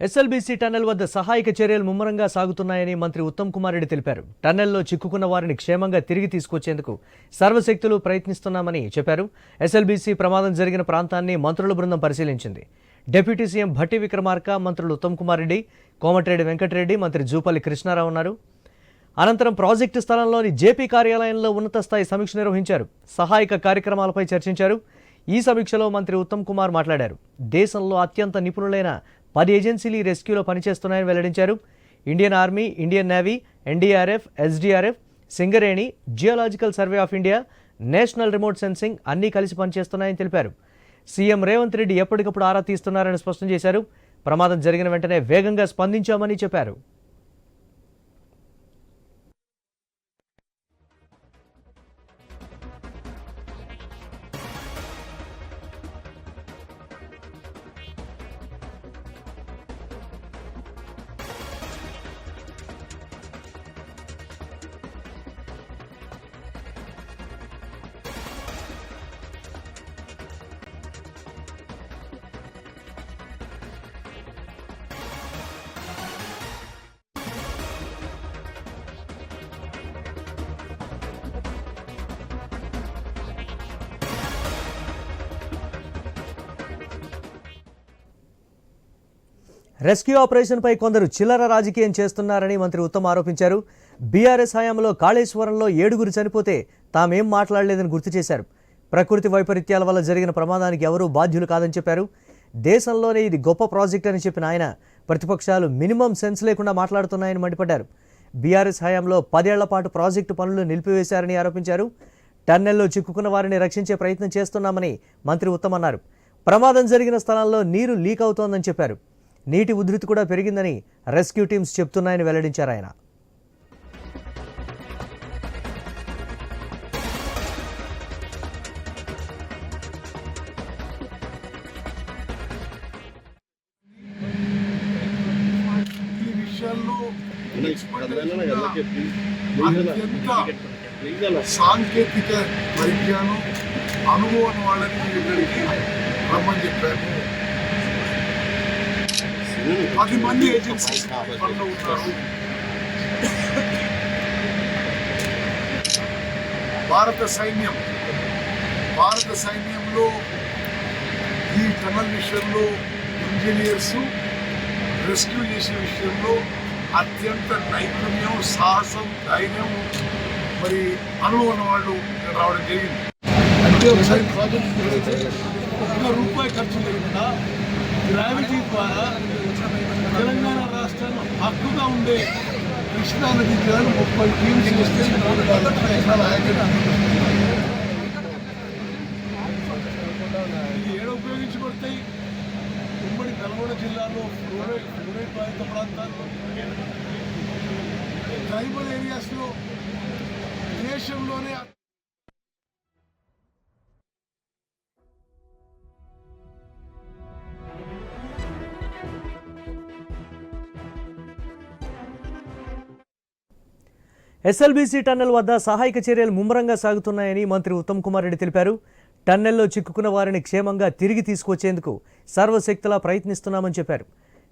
SLBC tunnel వద్ద సహాయక చర్యలు ముమ్మరంగా సాగుతున్నాయని మంత్రి ఉత్తమ్ కుమార్ రెడ్డి తెలిపారు. టన్నెల్లో చిక్కుకున్న వారిని క్షేమంగా తిరిగి తీసుకొచ్చేందుకు సర్వశక్తులు ప్రయత్నిస్తున్నామని చెప్పారు. ఎస్ఎల్బీసీ ప్రమాదం జరిగిన ప్రాంతాన్ని మంత్రుల బృందం పరిశీలించింది. డిప్యూటీ సీఎం భట్టి విక్రమార్క మంత్రులు ఉత్తమ్ కుమార్ రెడ్డి కోమటిరెడ్డి వెంకటరెడ్డి మంత్రి జూపల్లి కృష్ణారావు ఉన్నారు. అనంతరం ప్రాజెక్టు స్థలంలోని జేపీ కార్యాలయంలో ఉన్నత స్థాయి సమీక్ష నిర్వహించారు. సహాయక కార్యక్రమాలపై చర్చించారు. ఈ సమీక్షలో మంత్రి ఉత్తమ్ కుమార్ మాట్లాడారు. దేశంలో అత్యంత నిపుణులైన పది ఏజెన్సీలు ఈ రెస్క్యూలో పనిచేస్తున్నాయని వెల్లడించారు. Indian army Indian navy NDRF SDRF Singareni geological survey of India national remote sensing అన్నీ కలిసి పనిచేస్తున్నాయని తెలిపారు. సీఎం రేవంత్ రెడ్డి ఎప్పటికప్పుడు ఆరా తీస్తున్నారని స్పష్టం చేశారు. ప్రమాదం జరిగిన వెంటనే వేగంగా స్పందించామని చెప్పారు. రెస్క్యూ ఆపరేషన్పై కొందరు చిల్లర రాజకీయం చేస్తున్నారని మంత్రి ఉత్తమ్ ఆరోపించారు. బీఆర్ఎస్ హయాంలో కాళేశ్వరంలో ఏడుగురు చనిపోతే తామేం మాట్లాడలేదని గుర్తు చేశారు. ప్రకృతి వైపరీత్యాల వల్ల జరిగిన ప్రమాదానికి ఎవరూ బాధ్యులు కాదని చెప్పారు. దేశంలోనే ఇది గొప్ప ప్రాజెక్ట్ అని చెప్పిన ఆయన ప్రతిపక్షాలు మినిమం సెన్స్ లేకుండా మాట్లాడుతున్నాయని మండిపడ్డారు. బీఆర్ఎస్ హయాంలో పదేళ్ళ పాటు ప్రాజెక్టు పనులు నిలిపివేశారని ఆరోపించారు. టన్నెల్లో చిక్కుకున్న వారిని రక్షించే ప్రయత్నం చేస్తున్నామని మంత్రి ఉత్తమ్ అన్నారు. ప్రమాదం జరిగిన స్థలంలో నీరు లీక్ అవుతోందని చెప్పారు. నీటి ఉధృతి కూడా పెరిగిందని రెస్క్యూ టీమ్స్ చెప్తున్నాయని వెల్లడించారు ఆయన. సాంకేతిక పరిజ్ఞానం అనుభవం వాళ్ళని మీ రమ్మని చెప్పారు. పది మంది ఏజెన్సీస్ పనిలో ఉన్నారు భారత సైన్యం భారత సైన్యంలో ఈ టనల్ విషయంలో ఇంజనీర్స్ రెస్క్యూ చేసే విషయంలో అత్యంత నైపుణ్యం సాహసం ధైర్యం మరి అనుభవం ఉన్న వాళ్ళు ఇక్కడ రావడం జరిగింది. అంటే ఒకసారి ప్రాజెక్ట్ ఒక రూపాయి ఖర్చు లేకుండా గ్రావిటీ ద్వారా తెలంగాణ రాష్ట్రంలో హక్కుగా ఉండే కృష్ణానది జిల్లాలో ముప్పై టీమ్స్ చేస్తే నాలుగు లక్షల ఎకరాల ఇది ఏడ ఉపయోగించబడతాయి. ఉమ్మడి నల్గొండ జిల్లాలో ఫ్లోరైడ్ ఫ్లోరైడ్ బాధిత ప్రాంతాల్లో ట్రైబల్ ఏరియాస్లో దేశంలోనే ఎస్ఎల్బీసీ టన్నెల్ వద్ద సహాయక చర్యలు ముమ్మరంగా సాగుతున్నాయని మంత్రి ఉత్తమ్ కుమార్ రెడ్డి తెలిపారు. టన్నెల్లో చిక్కుకున్న వారిని క్షేమంగా తిరిగి తీసుకొచ్చేందుకు సర్వశక్తులా ప్రయత్నిస్తున్నామని చెప్పారు.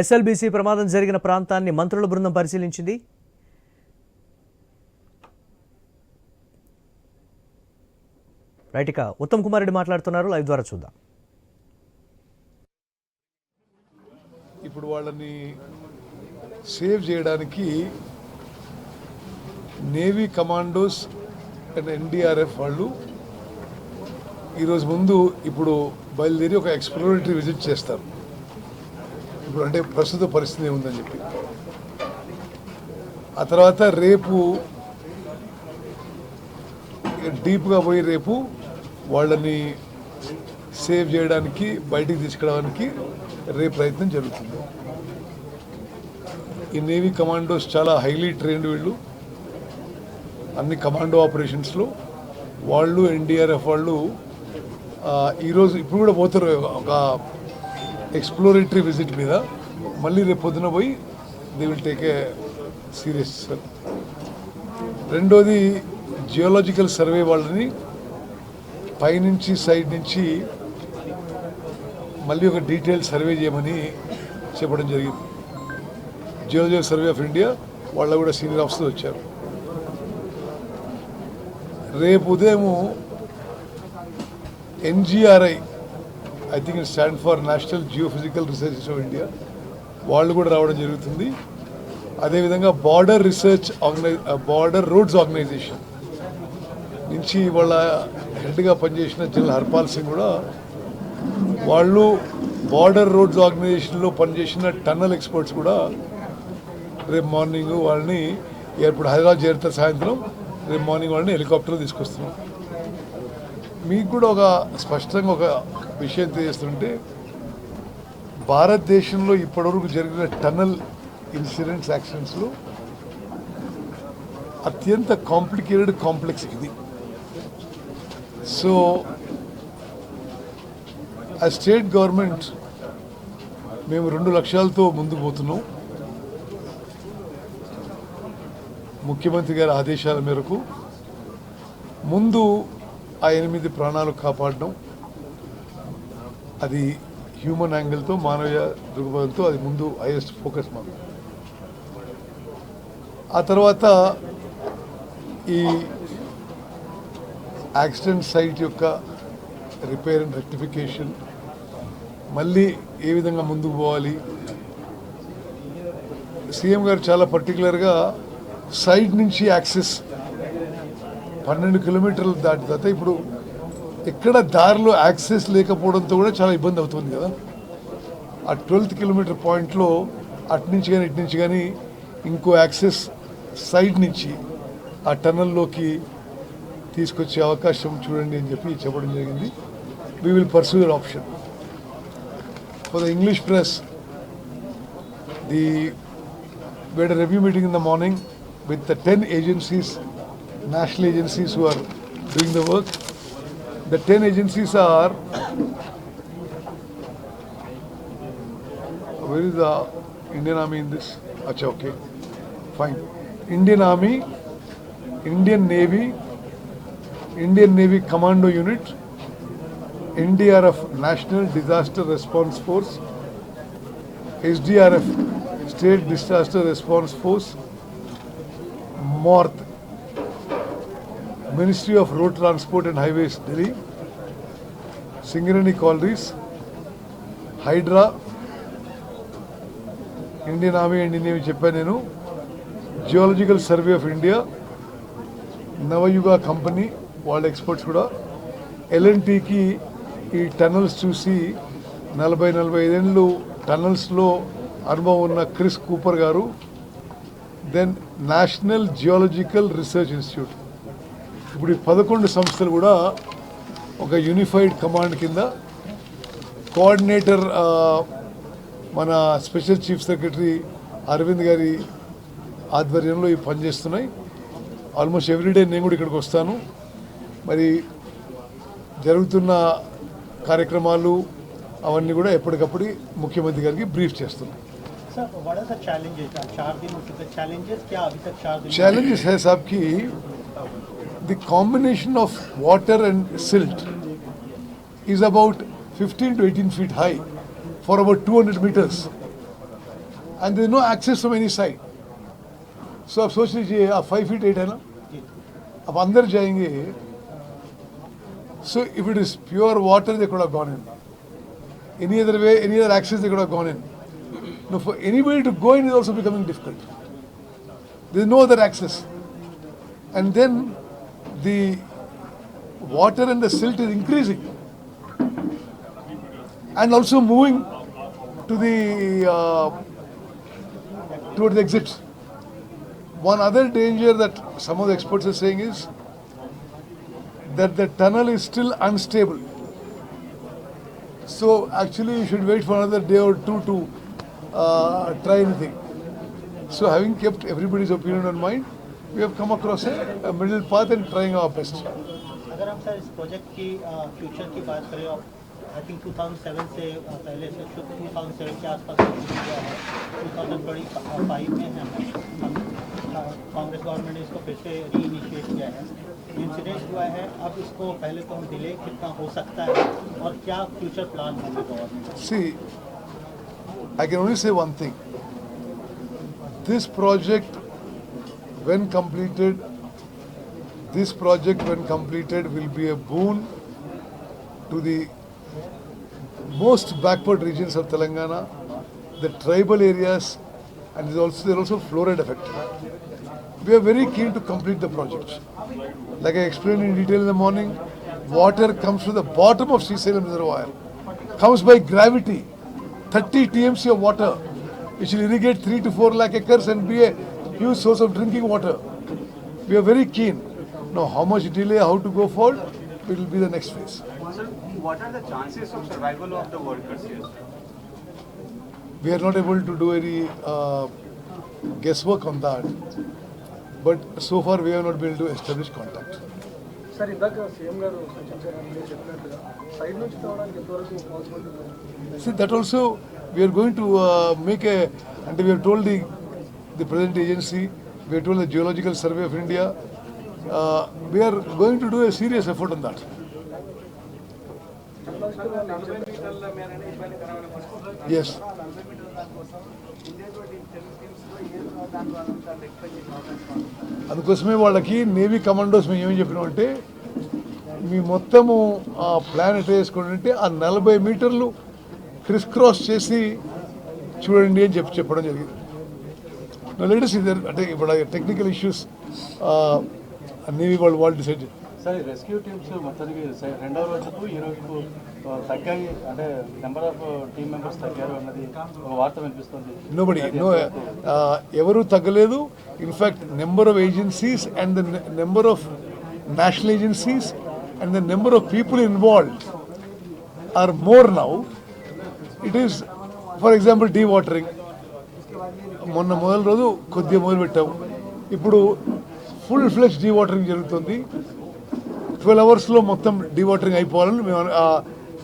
ఎస్ఎల్బీసీ ప్రమాదం జరిగిన ప్రాంతాన్ని మంత్రుల బృందం పరిశీలించింది. రైట్ ఇక ఉత్తమ్ కుమార్ రెడ్డి మాట్లాడుతున్నారు. లైవ్ ద్వారా చూద్దాం. ఇప్పుడు వాళ్ళని సేవ్ చేయడానికి నేవీ కమాండోస్ అండ్ ఎన్డీఆర్ఎఫ్ వాళ్ళు ఈరోజు ముందు ఇప్పుడు బయలుదేరి ఒక ఎక్స్ప్లోరేటరీ విజిట్ చేస్తారు. ఇప్పుడు అంటే ప్రస్తుత పరిస్థితి ఏముందని చెప్పి. ఆ తర్వాత రేపు డీప్గా పోయి రేపు వాళ్ళని సేవ్ చేయడానికి బయటికి తీసుకురావడానికి రేపు ప్రయత్నం జరుగుతుంది. ఈ నేవీ కమాండోస్ చాలా హైలీ ట్రైన్డ్ వీళ్ళు. అన్ని కమాండో ఆపరేషన్స్లో వాళ్ళు ఎన్డీఆర్ఎఫ్ వాళ్ళు ఈరోజు ఇప్పుడు కూడా పోతారు ఒక ఎక్స్ప్లోరేటరీ విజిట్ మీద. మళ్ళీ రేపు పొద్దున పోయి they will take a serious రెండోది జియోలాజికల్ సర్వే వాళ్ళని పైనుంచి సైడ్ నుంచి మళ్ళీ ఒక డీటెయిల్ సర్వే చేయమని చెప్పడం జరిగింది. జియోలజికల్ సర్వే ఆఫ్ ఇండియా వాళ్ళ కూడా సీనియర్ ఆఫీసర్ వచ్చారు. రేపు ఉదయము NGRI I think it stand for national geophysical research of India వాళ్ళు కూడా రావడం జరుగుతుంది. అదేవిధంగా border research organise border roads organisation నుంచి వాళ్ళ హెడ్గా పనిచేసిన జనరల్ హర్పాల్ సింగ్ కూడా వాళ్ళు బార్డర్ రోడ్స్ ఆర్గనైజేషన్లో పనిచేసిన టన్నల్ ఎక్స్పర్ట్స్ కూడా రేపు మార్నింగ్ వాళ్ళని ఎయిర్పోర్ట్ హైదరాబాద్ చేరుతారు సాయంత్రం. రేపు మార్నింగ్ వాళ్ళని హెలికాప్టర్లో తీసుకొస్తున్నాం. మీకు కూడా ఒక స్పష్టంగా ఒక విషయం తెలియజేస్తుంటే భారతదేశంలో ఇప్పటివరకు జరిగిన టన్నల్ ఇన్సిడెంట్స్ యాక్సిడెంట్స్లో అత్యంత కాంప్లికేటెడ్ కాంప్లెక్స్ ఇది. సో ఆ స్టేట్ గవర్నమెంట్ మేము రెండు లక్ష్యాలతో ముందుకు పోతున్నాం. ముఖ్యమంత్రి గారి ఆదేశాల మేరకు ముందు ఆ ఎనిమిది ప్రాణాలు కాపాడడం అది హ్యూమన్ యాంగిల్తో మానవీయ దృక్పథంతో అది ముందు హైయెస్ట్ ఫోకస్ మాకు. ఆ తర్వాత ఈ యాక్సిడెంట్ సైట్ యొక్క రిపేర్ అండ్ రెక్టిఫికేషన్ మళ్ళీ ఏ విధంగా ముందుకు పోవాలి? సీఎం గారు చాలా పర్టికులర్గా సైడ్ నుంచి యాక్సెస్ పన్నెండు కిలోమీటర్లు దాటి తర్వాత ఇప్పుడు ఎక్కడ దారిలో యాక్సెస్ లేకపోవడంతో కూడా చాలా ఇబ్బంది అవుతుంది కదా. ఆ ట్వెల్త్ కిలోమీటర్ పాయింట్లో అటు నుంచి కానీ ఇటు నుంచి కానీ ఇంకో యాక్సెస్ సైడ్ నుంచి ఆ టన్నల్లోకి తీసుకొచ్చే అవకాశం చూడండి అని చెప్పి చెప్పడం జరిగింది. We will pursue option for the English press the we had meeting in the morning with the 10 agencies, national agencies who are doing the work. The 10 agencies are where is the Indian Army in this? Acha, okay. Fine. Indian Army, Indian Navy, Indian Navy Commando Unit, NDRF National Disaster Response Force, SDRF State Disaster Response Force, MORT, Ministry of Road Transport and Highways, Delhi, Singarani Collieries, Hydraa Indian army and Indian చెప్పాను నేను geological survey of India Navayuga company వాళ్ళ experts కూడా ఎల్ఎన్టీకి ఈ tunnels చూసి నలభై నలభై ఐదేళ్ళు టన్నల్స్లో అనుభవం ఉన్న Chris Cooper garu then national geological research institute. ఇప్పుడు ఈ పదకొండు సంస్థలు కూడా ఒక యూనిఫైడ్ కమాండ్ కింద కోఆర్డినేటర్ మన special chief secretary Arvind garu ఆధ్వర్యంలో ఇవి పనిచేస్తున్నాయి. ఆల్మోస్ట్ ఎవ్రీడే నేను కూడా ఇక్కడికి వస్తాను. మరి జరుగుతున్న కార్యక్రమాలు అవన్నీ కూడా ఎప్పటికప్పుడు ముఖ్యమంత్రి గారికి బ్రీఫ్ చేస్తున్నాం. चैलेंजेस है सब the combination of water and silt is about 15 to 18 feet high for about 200 hundred metres and there no access from any side so आप सोच लीजिए आप फाइव फीट एट है ना? आप अंदर जाएँगे so if it is pure water they could gone in any other way any other access they could gone in now for anybody to go in is also becoming difficult there is no other access. And then the water and the silt is increasing. And also moving to the uh, toward the exits. One other danger that some of the experts are saying is that the tunnel is still unstable. So actually, you should wait for another day or two to uh, try anything. So having kept everybody's opinion in mind, we have come across a, a middle path and trying our best. अगर हम sir इस project की future की बात करें I think 2007 से पहले से शुरू 2007 के आसपास से है 2025 में है कांग्रेस गवर्नमेंट ने इसको फिर से री इनिशिएट किया है इंसिडेंट हुआ है अब इसको पहले तो हम डिले कितना हो सकता है और क्या फ्यूचर प्लान होंगे government See, I can only say one thing. This project, when completed, this project, when completed, will be a boon to the most backward regions of Telangana, the tribal areas, and there's also there also fluoride effect. We are very keen to complete the project. Like I explained in detail in the morning, water comes from the bottom of Srisalem reservoir, comes by gravity, 30 TMC of water, which will irrigate 3 to 4 lakh acres and be a huge source of drinking water. We are very keen. Now, how much delay, how to go forward, it will be the next phase. Sir, what are the chances of survival of the workers here? We are not able to do any uh, guesswork on that. But so far, we have not been able to establish contact. Sir ఇందాక CM garu సూచించారని మీరు చెప్పినట్టుగా side నుంచి తేవడానికి ఎంతవరకు possibility ఉంది See, that also, we are going to uh, make a, and we have told the, the present agency, we have told the Geological Survey of India, uh, we are going to అందుకోసమే వాళ్ళకి navy commandos మేము ఏమని చెప్పినామంటే మీ మొత్తము ఆ plan ఎట్లా అంటే ఆ నలభై మీటర్లు క్రిస్ క్రాస్ చేసి చూడండి అని చెప్పి చెప్పడం జరిగింది. లేటెస్ట్ ఇద్దరు అంటే ఇప్పుడు టెక్నికల్ ఇష్యూస్ నేవీ వాళ్ళు వాళ్ళు డిసైడ్ సార్ తగ్గాయి అంటే నెంబర్ ఆఫ్ మెంబర్స్ తగ్గారు అన్నది వార్త వినిపిస్తుంది. నోబడి నో ఎవరు తగ్గలేదు. In fact number of agencies and the number of national agencies and the number of people involved are more now it is for example dewatering మొన్న మొదటి రోజు కొద్దిగా మొదలు పెట్టాము ఇప్పుడు ఫుల్ ఫ్లెష్ డీ వాటరింగ్ జరుగుతుంది ట్వెల్వ్ అవర్స్లో మొత్తం డీ వాటరింగ్ అయిపోవాలని మేము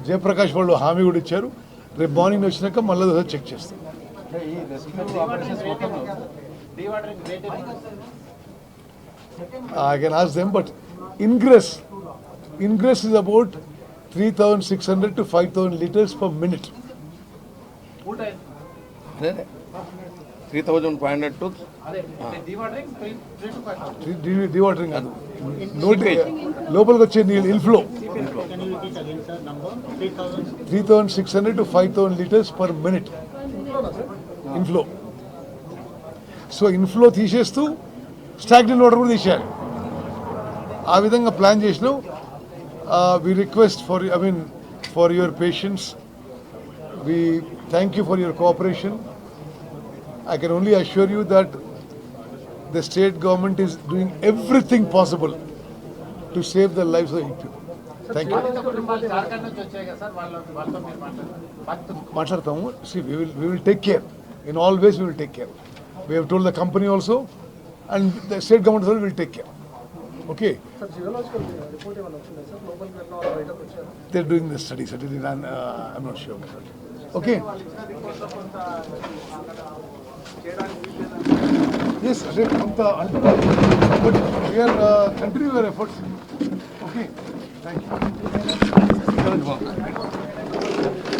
జయప్రకాష్ వాళ్ళు హామీ కూడా ఇచ్చారు. రేపు మార్నింగ్ వచ్చినాక మళ్ళీ చెక్ చేస్తాం. ఈ రెస్క్యూ ఆపరేషన్స్ మొత్తంలో I can ask them, but ingress, ingress is about 3,600 to 5,000 liters per minute. Three thousand five hundred to Dewatering కాదు. లోపలికి వచ్చే నీళ్ళు inflow. Three thousand six hundred to five thousand litres per minute inflow so inflow తీసేస్తూ stagnant water కూడా తీసేయాలి. ఆ విధంగా plan చేసినాం. We request for I mean for your patience we thank you for your cooperation I can only assure you that the state government is doing everything possible to save the lives of young people. Thank you. మాట్లాడతాము see we will we will take care in all ways we will take care we have told the company also and the state government also will take care okay sir geological report ఏమైనా వచ్చిందా sir లోపలికి వెళ్ళిన వాళ్ళు బయటకు వచ్చారు they're doing the study certainly and uh, i'm not sure about that okay yes అదే కొంత అంటున్నారు but we are uh, continue our efforts okay thank you